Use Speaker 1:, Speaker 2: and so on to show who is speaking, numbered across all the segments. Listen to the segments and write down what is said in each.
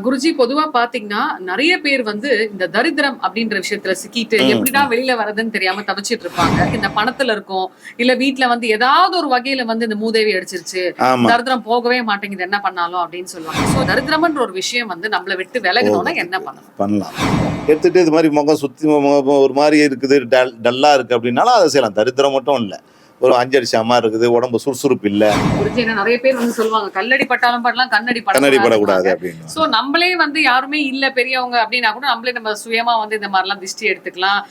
Speaker 1: குருஜி பொதுவா பாத்தீங்கன்னா நிறைய பேர் வந்து இந்த தரித்திரம் அப்படின்ற விஷயத்துல சிக்கிட்டு
Speaker 2: ம்,
Speaker 1: எப்படிடா வெளியில வரதுன்னு தெரியாம தவிச்சிட்டு இருப்பாங்க. இந்த பணத்துல இருக்கும் இல்ல வீட்ல வந்து ஏதாவது ஒரு வகையில வந்து இந்த மூதேவி அடிச்சிருச்சு தரித்திரம் போகவே மாட்டேங்குது என்ன பண்ணாலும் அப்படின்னு சொல்லுவாங்க. சோ தரித்திரம்ன்ற ஒரு விஷயம் வந்து நம்மள விட்டு விலகணும்னா என்ன பண்ணணும்?
Speaker 2: பண்ணலாம். எடுத்துட்டு இது மாதிரி முகம் சுத்தி ஒரு மாதிரி இருக்குது டல் டல்லா இருக்கு அப்படின்னாலும் அதை செய்யலாம். தரித்திரம் மட்டும் இல்லை. ஒரு அஞ்சடிச்ச மாதிரி இருக்குது உடம்பு சுறுசுறுப்பு இல்லை.
Speaker 1: நிறைய பேர் வந்து சொல்லுவாங்க கல்லடி பட்டாலும் படலாம் கண்ணடி
Speaker 2: கண்ணாடி
Speaker 1: படக்கூடாது
Speaker 2: அப்படின்னு.
Speaker 1: சோ நம்மளே வந்து யாருமே இல்ல பெரியவங்க அப்படின்னா கூட நம்மளே நம்ம சுயமா வந்து இந்த மாதிரிலாம் திஷ்டி எடுத்துக்கலாம்.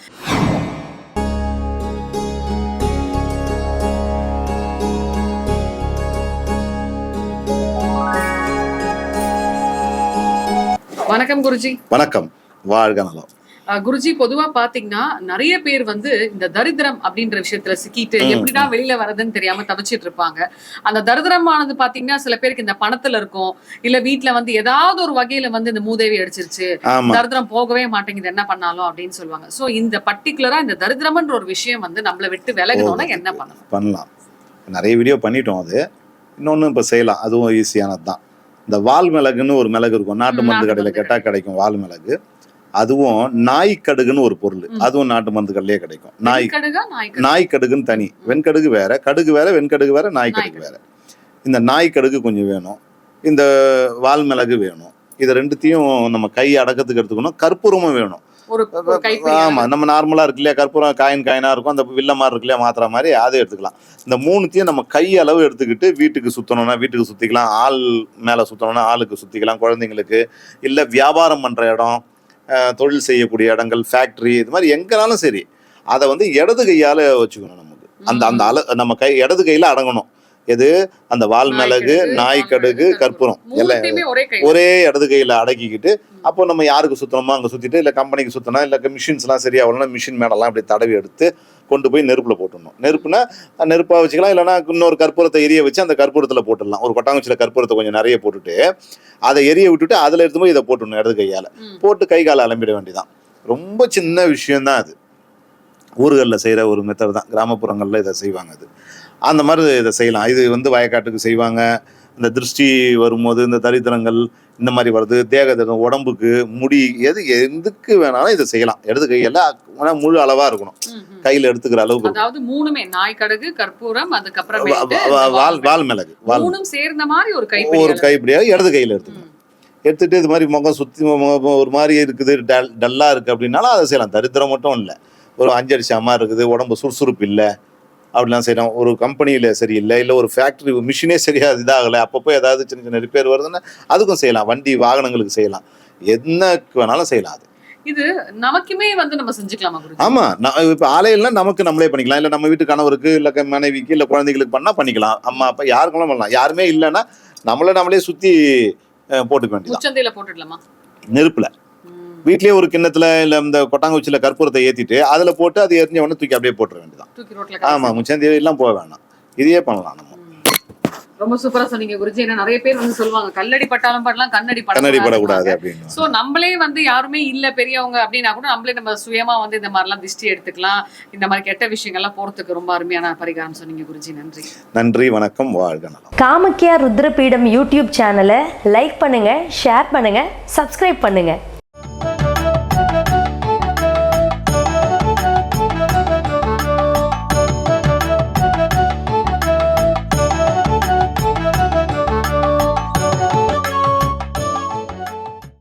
Speaker 1: வணக்கம் குருஜி.
Speaker 2: வணக்கம். வாழ்க நலம்.
Speaker 1: குருஜி பொதுவா பாத்தீங்கன்னா நிறைய பேர் வந்து இந்த தரித்திரம் அப்படின்ற விஷயத்துல சிக்கிட்டு
Speaker 2: ம்,
Speaker 1: எப்படிடா வெளியில வரதுன்னு தெரியாம தவிச்சிட்டு இருப்பாங்க. அந்த தரித்திரமானது பாத்தீங்கன்னா சில பேருக்கு இந்த பணத்துல இருக்கும். இல்ல வீட்ல வந்து ஏதாவது ஒரு வகையில வந்து இந்த மூதேவி அடிச்சிருச்சு. தரித்திரம் போகவே மாட்டேங்குது என்ன பண்ணாலும் அப்படின்னு சொல்லுவாங்க. சோ இந்த பர்டிகுலரா இந்த தரித்திரம்ன்ற ஒரு விஷயம் வந்து நம்மள விட்டு விலகணும்னா என்ன பண்ணணும்?
Speaker 2: பண்ணலாம். நிறைய வீடியோ பண்ணிட்டோம் அது. இன்னொன்று இப்போ செய்யலாம். அதுவும் ஈஸியானது தான் இந்த வால் மிளகுன்னு ஒரு மிளகு இருக்கும். நாட்டு மருந்து கடையில் கேட்டால் கிடைக்கும் வால் மிளகு அதுவும் நாய் கடுகுன்னு ஒரு பொருள். அதுவும் நாட்டு மருந்து கடையிலே கிடைக்கும். நாய் நாய் கடுகுன்னு தனி. வெண்கடுகு வேற கடுகு வேற வெண்கடுகு வேற நாய் கடுகு வேற. இந்த நாய் கடுகு கொஞ்சம் வேணும். இந்த வால் மிளகு வேணும். இது ரெண்டுத்தையும் நம்ம கை அடக்கத்துக்கு எடுத்துக்கணும். கற்பூரமும் வேணும். ஆமா நம்ம நார்மலா இருக்கு இல்லையா? கற்பூரம் காயின் காயினா இருக்கும். அந்த வில்ல மாதிரி இருக்கு இல்லையா? மாத்திர மாதிரி அதை எடுத்துக்கலாம். இந்த மூணுத்தையும் நம்ம கை அளவு எடுத்துக்கிட்டு வீட்டுக்கு சுத்தணும்னா வீட்டுக்கு சுத்திக்கலாம். ஆள் மேல சுத்தணும்னா ஆளுக்கு சுத்திக்கலாம். குழந்தைங்களுக்கு இல்ல வியாபாரம் பண்ற இடம். தொழில் செய்யக்கூடிய இடங்கள் ஃபேக்டரி இது மாதிரி எங்கனாலும் சரி அதை வந்து இடது கையால வச்சுக்கணும் நமக்கு. அந்த அந்த அள நம்ம கை இடது கையில அடங்கணும். எது? அந்த வால் மிளகு நாய் கடுகு கற்பூரம். எல்லாம்
Speaker 1: ஒரே
Speaker 2: இடது கையில அடக்கிக்கிட்டு அப்போ நம்ம யாருக்கு சுத்தணுமோ அங்க சுத்திட்டு இல்ல கம்பெனிக்கு சுத்தணும் இல்ல மிஷின்ஸ்லாம் சரியா வரலன்னா மிஷின் மேடெல்லாம் இப்படி தடவி எடுத்து கொண்டு போய் நெருப்புல போட்டுடணும். நெருப்புனா அஹ் நெருப்பா வச்சுக்கலாம் இல்லைன்னா இன்னொரு கற்பூரத்தை எரிய வச்சு அந்த கற்பூரத்துல போட்டுடலாம். ஒரு கொட்டாங்குச்சியில கற்பூரத்தை கொஞ்சம் நிறைய போட்டுட்டு அதை எரிய விட்டுட்டு அதுல எடுத்து போய் இதை போட்டுடணும் இடது கையால. போட்டு கை கால அலம்பிட வேண்டியதான் ரொம்ப சின்ன விஷயம் தான் அது. ஊர்களில் செய்கிற ஒரு மெத்தட் தான். கிராமப்புறங்களில் இதை செய்வாங்க அது. அந்த மாதிரி இதை செய்யலாம். இது வந்து வயக்காட்டுக்கு செய்வாங்க. இந்த திருஷ்டி வரும்போது இந்த தரித்திரங்கள் இந்த மாதிரி வருது தேக திரம், உடம்புக்கு முடி எது எதுக்கு வேணாலும் இதை செய்யலாம். இடது கையில் ஆனால் முழு அளவாக இருக்கணும். கையில் எடுத்துக்கிற அளவுக்கு.
Speaker 1: அதாவது மூணுமே நாய் கடுகு கற்பூரம்
Speaker 2: வா- வால் வால் மிளகு வால்
Speaker 1: மூணும் சேர்ந்த மாதிரி ஒரு கைப்பிடி
Speaker 2: ஒரு
Speaker 1: அளவு.
Speaker 2: கைப்பிடியாக இடது கையில் எடுத்துக்கணும். எடுத்துட்டு இது மாதிரி முகம் சுத்தி முகம் ஒரு மாதிரி இருக்குது டல் டல்லா இருக்கு அப்படின்னாலும் அதை செய்யலாம். தரித்திரம் மட்டும் இல்லை. ஒரு அஞ்சடிச்ச மாதிரி இருக்குது உடம்பு சுறுசுறுப்பு இல்லை. அப்படிலாம் செய்யலாம் ஒரு கம்பெனியில் சரியில்லை இல்லை ஒரு ஃபேக்ட்ரி மிஷினே சரியா இதாகலை அப்பப்போ ஏதாவது சின்ன சின்ன ரிப்பேர் வருதுன்னா அதுக்கும் செய்யலாம். வண்டி வாகனங்களுக்கு செய்யலாம். என்னக்கு வேணாலும் செய்யலாம் அது.
Speaker 1: இது நமக்குமே வந்து நம்ம செஞ்சுக்கலாமா
Speaker 2: ஆமா. நான் இப்போ ஆலையில்னா நமக்கு நம்மளே பண்ணிக்கலாம். இல்லை நம்ம வீட்டு கணவருக்கு இல்லை மனைவிக்கு இல்லை குழந்தைகளுக்கு பண்ணா பண்ணிக்கலாம். அம்மா அப்பா யாருக்கெல்லாம் பண்ணலாம்? யாருமே இல்லைன்னா நம்மள நம்மளே சுத்தி போட்டுக்க
Speaker 1: போட்டுடலாமா?
Speaker 2: நெருப்புல. வீட்லயே ஒரு கிண்ணத்துல இல்ல இந்த கொட்டாங்குச்சியில கற்பூரத்தை ஏத்திட்டு அதுல போட்டு அது எரிஞ்ச உடனே தூக்கி அப்படியே போட்டுற வேண்டியதான்
Speaker 1: தூக்கி ரோட்ல
Speaker 2: ஆமா. முச்சந்தி எல்லாம் போக வேணாம். இதையே பண்ணலாம் நம்ம.
Speaker 1: ரொம்ப சூப்பரா சொன்னீங்க குருஜி. ஏன்னா நிறைய பேர் வந்து சொல்லுவாங்க கல்லடி பட்டாலும் படலாம் கண்ணடி
Speaker 2: கண்ணாடி
Speaker 1: படக்கூடாது
Speaker 2: அப்படின்னு.
Speaker 1: சோ நம்மளே வந்து யாருமே இல்ல பெரியவங்க அப்படின்னா கூட நம்மளே நம்ம சுயமா வந்து இந்த மாதிரிலாம் திஷ்டி எடுத்துக்கலாம். இந்த மாதிரி கெட்ட விஷயங்கள்லாம் போறதுக்கு ரொம்ப அருமையான பரிகாரம் சொன்னீங்க குருஜி. நன்றி.
Speaker 2: நன்றி வணக்கம் வாழ்க
Speaker 3: காமக்கியா ருத்ரபீடம் யூடியூப் சேனலை லைக் பண்ணுங்க ஷேர் பண்ணுங்க சப்ஸ்கிரைப் பண்ணுங்க.